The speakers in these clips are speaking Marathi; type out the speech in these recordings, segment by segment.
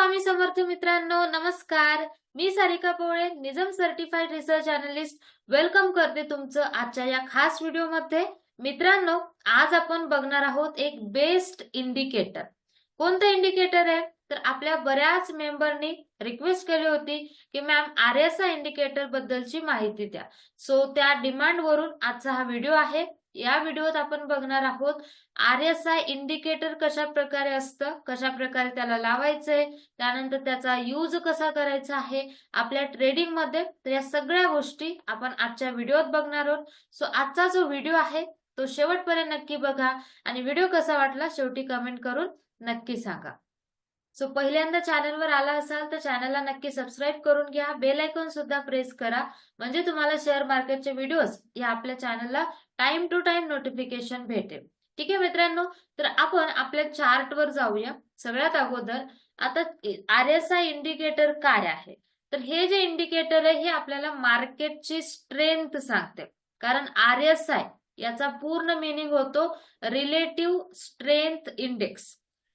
स्वामी समर्थ मित्रांनो नमस्कार. मी Sarika Pole NISM certified research analyst welcome करते तुमचं आजच्या या खास व्हिडिओमध्ये मित्रांनो आज आपण बघणार आहोत एक बेस्ट इंडिकेटर कोणतं इंडिकेटर आहे? तर आपल्या बऱ्याच मेंबरनी रिक्वेस्ट केली होती की ma'am R S I indicator बद्दलची माहिती द्या. सो त्या डिमांड वरून आजचा हा व्हिडिओ आहे. या व्हिडिओत आपण बघणार आहोत आर एस आय इंडिकेटर कशा प्रकारे असतं कशा प्रकारे त्याला लावायचंय त्यानंतर त्याचा यूज कसा करायचा आहे आपल्या ट्रेडिंगमध्ये तर या सगळ्या गोष्टी आपण आजच्या व्हिडिओत बघणार आहोत. सो आजचा जो व्हिडिओ आहे तो शेवटपर्यंत नक्की बघा आणि व्हिडिओ कसा वाटला शेवटी कमेंट करून नक्की सांगा. सो पहिल्यांदा चॅनलवर आला असाल तर चॅनलला नक्की सबस्क्राईब करून घ्या. बेल आयकॉन सुद्धा प्रेस करा. म्हणजे तुम्हाला शेअर मार्केटचे व्हिडिओज या आपल्या चॅनलला टाइम टू टाइम नोटिफिकेशन भेटेल. ठीक आहे मित्रांनो? तर आपण आपल्या चार्टवर जाऊया. सगळ्यात अगोदर आता आर एस आय इंडिकेटर काय आहे? तर हे जे इंडिकेटर आहे हे आपल्याला मार्केटची स्ट्रेंथ सांगते. कारण आर एस आय याचा पूर्ण मिनिंग होतो रिलेटिव्ह स्ट्रेंथ इंडेक्स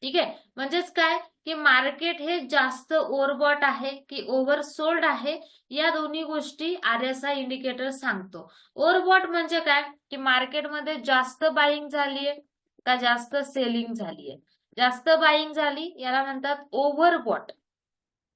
ठीक आहे? म्हणजेच काय? की मार्केट हे जास्त ओव्हरबॉट आहे की ओव्हर सोल्ड आहे या दोन्ही गोष्टी आर एस आय इंडिकेटर सांगतो. ओव्हरबॉट म्हणजे काय? की मार्केटमध्ये जास्त बाईंग झालीये का जास्त सेलिंग झालीये? जास्त बाईंग झाली याला म्हणतात ओव्हरबॉट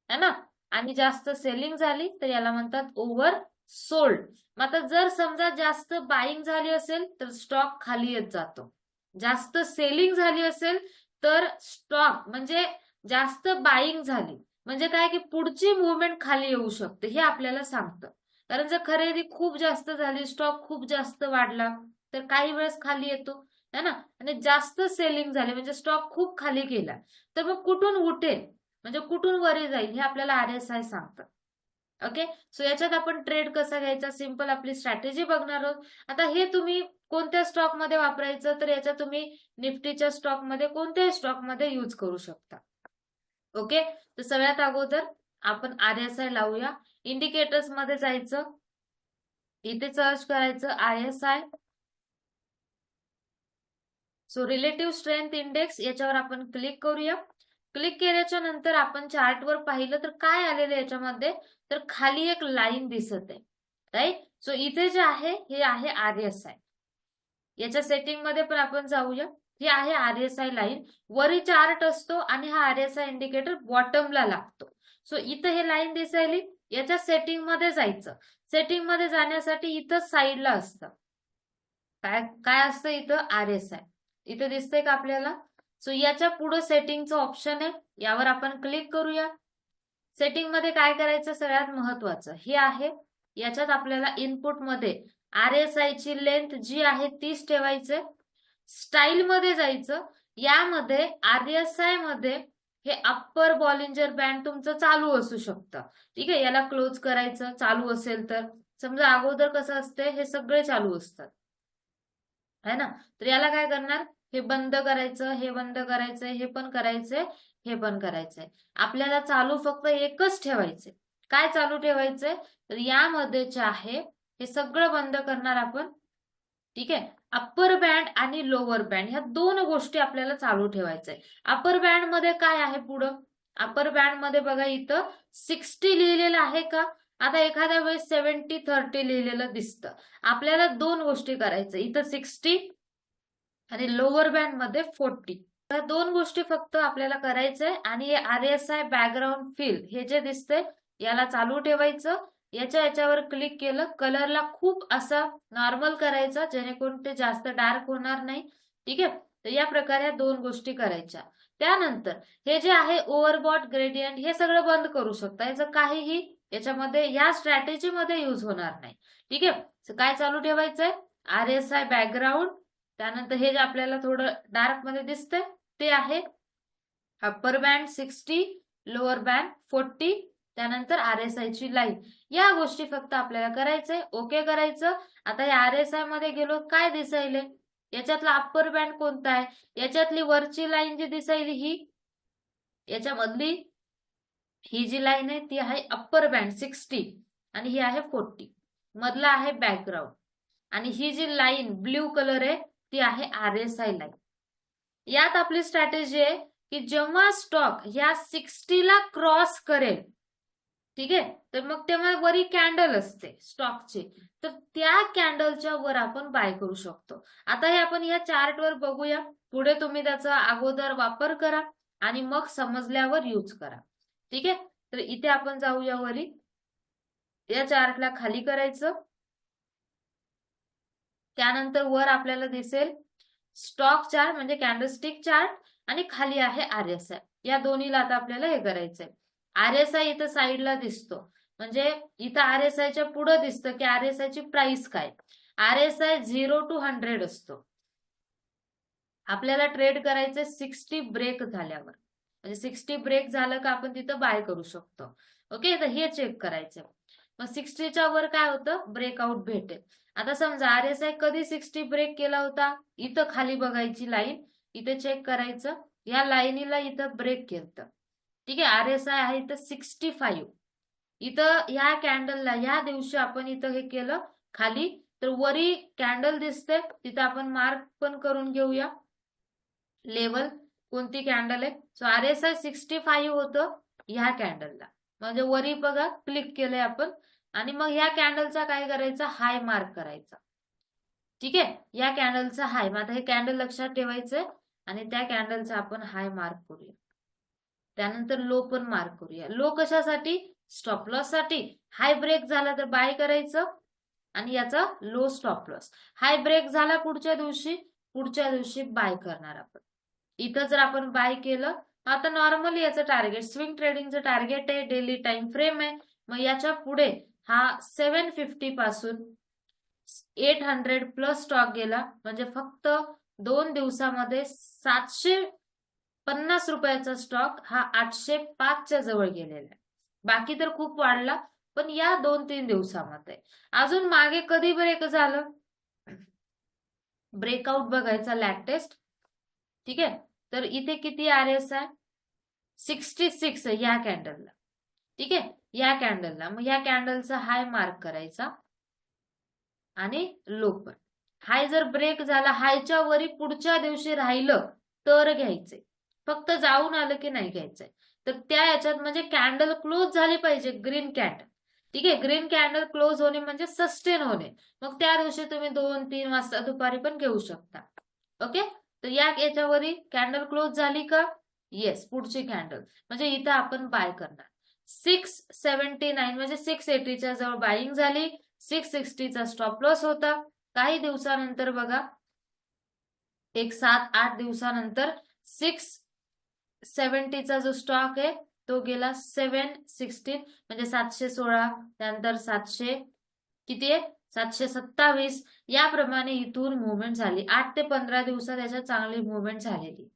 है ना? आणि जास्त सेलिंग झाली तर याला म्हणतात ओव्हर सोल्ड मग आता जर समजा जास्त बाईंग झाली असेल तर स्टॉक खाली येत जातो. जास्त सेलिंग झाली असेल तर स्टॉक म्हणजे जास्त बाईंग झाली. म्हणजे काय की पुढची मुवमेंट खाली येऊ शकते हे आपल्याला सांगतं. कारण जर खरेदी खूप जास्त झाली स्टॉक खूप जास्त वाढला तर काही वेळेस खाली येतो है ना? आणि जास्त सेलिंग झाली म्हणजे स्टॉक खूप खाली गेला तर मग कुठून उठेल? म्हणजे कुठून वरी जाईल हे आपल्याला आर एस आय सांगतं. ओके सो याच्यात आपण ट्रेड कसा घ्यायचा? सिंपल आपली स्ट्रॅटेजी बघणार आहोत. आता हे तुम्ही कोणत्या स्टॉकमध्ये वापरायचं तर याचा तुम्ही निफ्टीच्या स्टॉकमध्ये कोणत्याही स्टॉकमध्ये यूज करू शकता. ओके तर सगळ्यात अगोदर आपण आर एस आय लावूया. इंडिकेटर्समध्ये जायचं. इथे सर्च करायचं I S I so relative strength index याच्यावर आपण क्लिक करूया. क्लिक केल्याच्यानंतर आपण चार्टवर पाहिलं तर काय आलेलं याच्यामध्ये? तर खाली एक लाईन दिसत आहे. राईट सो इथे जे आहे हे आहे आर एस आय याच्या सेटिंगमध्ये पण आपण जाऊया. ही आहे आरएसआय लाईन वरी चार्ट असतो आणि हा आरएसआय इंडिकेटर बॉटमला लागतो. सो इथं हे लाईन दिसायली. याच्या सेटिंगमध्ये जायचं. सेटिंगमध्ये जाण्यासाठी इथं साईडला असतं. काय काय असतं इथं? आरएसआय इथं दिसतंय का आपल्याला? सो याच्यापुढे सेटिंगचं ऑप्शन आहे. यावर आपण क्लिक करूया. सेटिंगमध्ये काय करायचं? सगळ्यात महत्वाचं. हे आहे. याच्यात आपल्याला इनपुटमध्ये आर एस ची लेंथ जी आहे तीच ठेवायचे. स्टाईल मध्ये जायचं. यामध्ये आर एस आयमध्ये हे अप्पर बॉलिंजर बँड तुमचं चालू असू शकतं. ठीक आहे? याला क्लोज करायचं. चालू असेल तर. समजा अगोदर कसं असते हे सगळे चालू असतात. है ना? तर याला काय करणार? हे बंद करायचं हे बंद करायचं हे पण करायचंय हे पण करायचंय. आपल्याला चालू फक्त एकच ठेवायचे काय चालू ठेवायचंय? तर यामध्ये जे आहे हे सगळं बंद करणार आपण. ठीक आहे? अप्पर बँड आणि लोअर बँड ह्या दोन गोष्टी आपल्याला चालू ठेवायचंय. अप्पर बँडमध्ये काय आहे पुढं? अप्पर बँडमध्ये बघा इथं सिक्स्टी लिहिलेलं आहे का? आता एखाद्या वेळेस सेव्हन्टी थर्टी लिहिलेलं दिसतं. आपल्याला दोन गोष्टी करायचं इथं सिक्स्टी आणि लोअर बँडमध्ये फोर्टी या दोन गोष्टी फक्त आपल्याला करायचंय आणि हे R S I background fill हे जे दिसतंय याला चालू ठेवायचं. याच्या याच्यावर क्लिक केलं. कलरला खूप असा नॉर्मल करायचा जेणेकरून ते जास्त डार्क होणार नाही. ठीक आहे? तर या प्रकारे दोन गोष्टी करायच्या. त्यानंतर हे जे आहे ओव्हरबॉट ग्रेडियंट हे सगळं बंद करू शकता. याचं काहीही याच्यामध्ये या स्ट्रॅटेजी मध्ये युज होणार नाही. ठीक आहे? काय चालू ठेवायचंय? आर एस आय बॅकग्राऊंड त्यानंतर हे जे आपल्याला थोडं डार्कमध्ये दिसतंय ते आहे upper band sixty lower band forty त्यानंतर आर एस आय ची लाईन या गोष्टी फक्त आपल्याला करायचंय. ओके करायचं. आता या आर एस आयमध्ये गेलो काय दिसायले? याच्यातला अप्पर बँड कोणता आहे? याच्यातली वरची लाईन जी दिसायली ही? याच्यामधली? ही जी लाईन आहे ती आहे अप्पर बँड सिक्स्टी आणि ही आहे फोर्टी मधला आहे बॅकग्राऊंड आणि ही जी लाईन ब्ल्यू कलर आहे ती आहे आर एस आय लाईन यात आपली स्ट्रॅटेजी आहे की जेव्हा स्टॉक ह्या सिक्स्टीला क्रॉस करेल ठीक आहे? तर मग तेव्हा वरी कॅन्डल असते स्टॉकची तर त्या कॅन्डलच्या वर आपण बाय करू शकतो. आता हे आपण या चार्टवर बघूया. पुढे तुम्ही त्याचा अगोदर वापर करा आणि मग समजल्यावर यूज करा. ठीक आहे? तर इथे आपण जाऊया वरी. या चार्टला खाली करायचं. त्यानंतर वर आपल्याला दिसेल स्टॉक चार्ट म्हणजे कॅन्डलस्टिक चार्ट आणि खाली आहे आर एस आय. या दोन्हीला आता आपल्याला हे करायचंय. आर एस आय इथं साईडला दिसतो. म्हणजे इथं आर एस आयच्या पुढे दिसतं की आर एस आय ची प्राइस काय? R S I zero two hundred असतो. आपल्याला ट्रेड करायचं सिक्स्टी ब्रेक झाल्यावर. म्हणजे सिक्स्टी ब्रेक झालं का आपण तिथं बाय करू शकतो. ओके? तर हे चेक करायचं मग सिक्स्टीच्या वर काय होतं? ब्रेकआउट भेटेल. आता समजा आर एस आय कधी सिक्स्टी ब्रेक केला होता? इथं खाली बघायची लाईन. इथे चेक करायचं. या लाईनीला इथं ब्रेक केलं ठीक आहे? आर एस आय आहे इथं सिक्स्टी फाईव्ह इथं ह्या कॅन्डलला ह्या दिवशी आपण इथं हे केलं खाली. तर वरी कॅन्डल दिसते. तिथं आपण मार्क पण करून घेऊया. लेवल कोणती कॅन्डल आहे? So R S I sixty five होतं ह्या कॅन्डलला म्हणजे वरी बघा क्लिक केलंय आपण. आणि मग ह्या कॅन्डलचा काय करायचा? हाय मार्क करायचा. ठीक आहे? या कॅन्डलचा हाय मग आता हे कॅन्डल लक्षात ठेवायचंय. आणि त्या कॅन्डलचा आपण हाय मार्क करूया. त्यानंतर लो पण मार्क करूया. लो कशासाठी? स्टॉप लॉससाठी. हाय ब्रेक झाला तर बाय करायचं आणि याचा low stop loss high break झाला पुढच्या दिवशी पुढच्या दिवशी बाय करणार आपण. इथं जर आपण बाय केलं आता नॉर्मली याचं टार्गेट स्विंग ट्रेडिंगचं टार्गेट आहे डेली टाइम फ्रेम आहे. मग याच्यापुढे हा सेव्हन फिफ्टी पासून एट हंड्रेड प्लस स्टॉक गेला. म्हणजे फक्त दोन दिवसामध्ये सातशे पन्नास रुपयाचा स्टॉक हा आठशे पाचच्या जवळ गेलेला आहे. बाकी तर खूप वाढला पण या दोन तीन दिवसामध्ये. अजून मागे कधी ब्रेक झालं? ब्रेकआउट बघायचा लॅटेस्ट ठीक आहे? तर इथे किती आर एस आहे? सिक्स्टी सिक्स या कॅन्डलला ठीक आहे? या कॅन्डलला मग या कॅन्डलचा हाय मार्क करायचा. आणि लो पण. हाय जर ब्रेक झाला हायच्या वरी पुढच्या दिवशी राहिलं तर घ्यायचंय फक्त जाऊन आलं की नाही घ्यायचंय. तर त्या याच्यात म्हणजे कॅन्डल क्लोज झाली पाहिजे ग्रीन कॅन्डल ठीक आहे? ग्रीन कॅन्डल क्लोज होणे म्हणजे सस्टेन होणे. मग त्या दिवशी तुम्ही दोन तीन वाजता दुपारी पण घेऊ शकता. ओके तर या याच्यावरी कॅन्डल क्लोज झाली का? येस पुढची कॅन्डल म्हणजे इथं आपण बाय करणार. सिक्स सेव्हन्टी नाईन म्हणजे सिक्स एटीच्या जवळ बाईंग झाली. सिक्स सिक्स्टीचा स्टॉप लॉस होता. काही दिवसानंतर बघा. एक सात आठ दिवसानंतर सिक्स सेव्हन्टीचा जो स्टॉक आहे तो गेला सेव्हन सिक्स्टीन म्हणजे सातशे सोळा त्यानंतर सातशे किती आहे? सातशे सत्तावीस. याप्रमाणे इथून मुवमेंट झाली. आठ ते पंधरा दिवसात याच्यात चांगली मुवमेंट झालेली.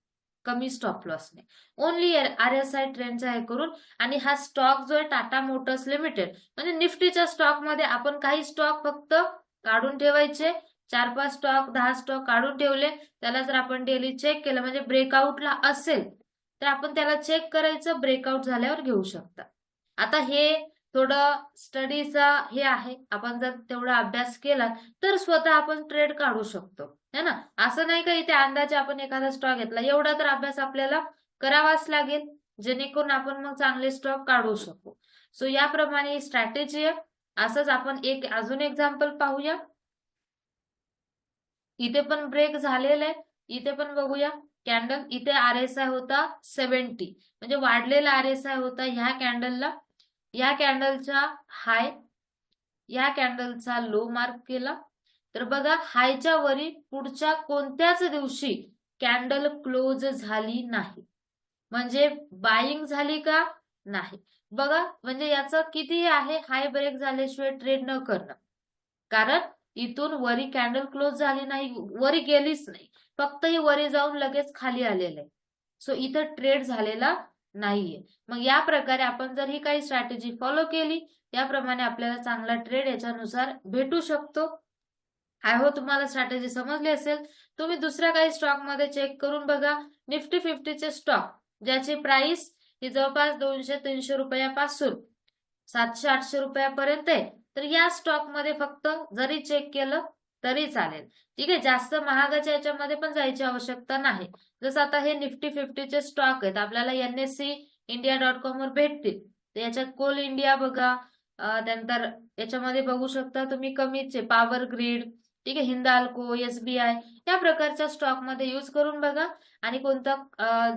कमी स्टॉप लॉसने ओनली आर एस आय ट्रेंडचा हे करून आणि हा स्टॉक जो आहे टाटा मोटर्स लिमिटेड म्हणजे निफ्टीच्या स्टॉकमध्ये आपण काही स्टॉक फक्त काढून ठेवायचे. चार पाच स्टॉक दहा स्टॉक काढून ठेवले. त्याला जर आपण डेली चेक केलं म्हणजे ब्रेकआउटला असेल तर आपण त्याला चेक करायचं ब्रेकआउट झाल्यावर घेऊ शकता. आता हे थोडं स्टडीचा हे आहे. आपण जर तेवढा अभ्यास केला तर स्वतः आपण ट्रेड काढू शकतो. है ना? असं नाही का इथे अंदाजे आपण एखादा स्टॉक घेतला. एवढा तर अभ्यास आपल्याला करावाच लागेल. जेणेकरून आपण मग चांगले स्टॉक काढू शकू. सो याप्रमाणे स्ट्रॅटेजी आहे. असंच आपण एक अजून एक्झाम्पल पाहूया. इथे पण ब्रेक झालेला आहे. इथे पण बघूया. कॅन्डल इथे आर एस आय होता सेव्हन्टी. म्हणजे वाढलेला आर एस आय होता ह्या कॅन्डलला. या कॅन्डलचा हाय या कॅन्डलचा लो मार्क केला. तर बघा हायच्या वरी पुढच्या कोणत्याच दिवशी कॅन्डल क्लोज झाली नाही. म्हणजे बाईंग झाली का? नाही. बघा म्हणजे याचं किती आहे? हाय ब्रेक झाल्याशिवाय ट्रेड न करणं. कारण इथून वरी कॅन्डल क्लोज झाली नाही वरी गेलीच नाही. फक्त ही वरी जाऊन लगेच खाली आलेलं आहे. सो इथं ट्रेड झालेला नाहीये. मग या प्रकारे आपण जर ही काही स्ट्रॅटेजी फॉलो केली त्याप्रमाणे आपल्याला चांगला ट्रेड याच्यानुसार भेटू शकतो. आय हो तुम्हाला स्ट्रॅटेजी समजली असेल. तुम्ही दुसऱ्या काही स्टॉकमध्ये चेक करून बघा. निफ्टी फिफ्टीचे स्टॉक ज्याची प्राइस ही जवळपास दोनशे तीनशे रुपयापासून सातशे आठशे रुपयापर्यंत आहे. तर या स्टॉकमध्ये फक्त जरी चेक केलं तरी चालेल. ठीक आहे जास्त महागाच्या याच्यामध्ये पण जायची आवश्यकता नाही. जसं आता हे निफ्टी फिफ्टीचे स्टॉक आहेत आपल्याला एनएससी इंडिया डॉट कॉम वर भेटतील. तर याच्यात कोल इंडिया बघा त्यानंतर याच्यामध्ये बघू शकता तुम्ही कमीचे पॉवर ग्रीड ठीक आहे हिंदाल्को एसबीआय या प्रकारच्या स्टॉकमध्ये युज यूज करून बघा. आणि कोणता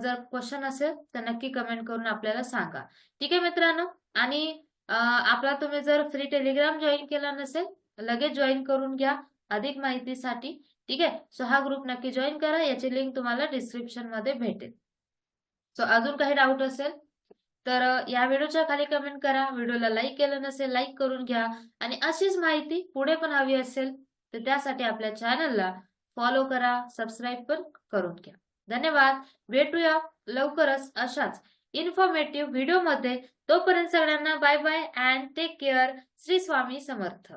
जर क्वेश्चन असेल तर नक्की कमेंट करून आपल्याला सांगा. ठीक आहे मित्रांनो? आणि आपला तुम्ही जर फ्री टेलिग्राम जॉईन केला नसेल लगेच जॉईन करून घ्या. अधिक माहितीसाठी ठीक आहे? सो हा ग्रुप नक्की जॉईन करा. याची लिंक तुम्हाला डिस्क्रिप्शनमध्ये भेटेल. सो अजून काही डाऊट असेल तर या व्हिडिओच्या खाली कमेंट करा. व्हिडिओला लाईक केलं नसेल लाईक करून घ्या. आणि अशीच माहिती पुढे पण हवी असेल तर त्यासाठी आपल्या चॅनलला फॉलो करा सबस्क्राईब पण करून घ्या. धन्यवाद. भेटूया लवकरच अशाच इन्फॉर्मेटिव्ह व्हिडिओमध्ये तोपर्यंत सगळ्यांना bye bye and take care Shri Swami Samarth.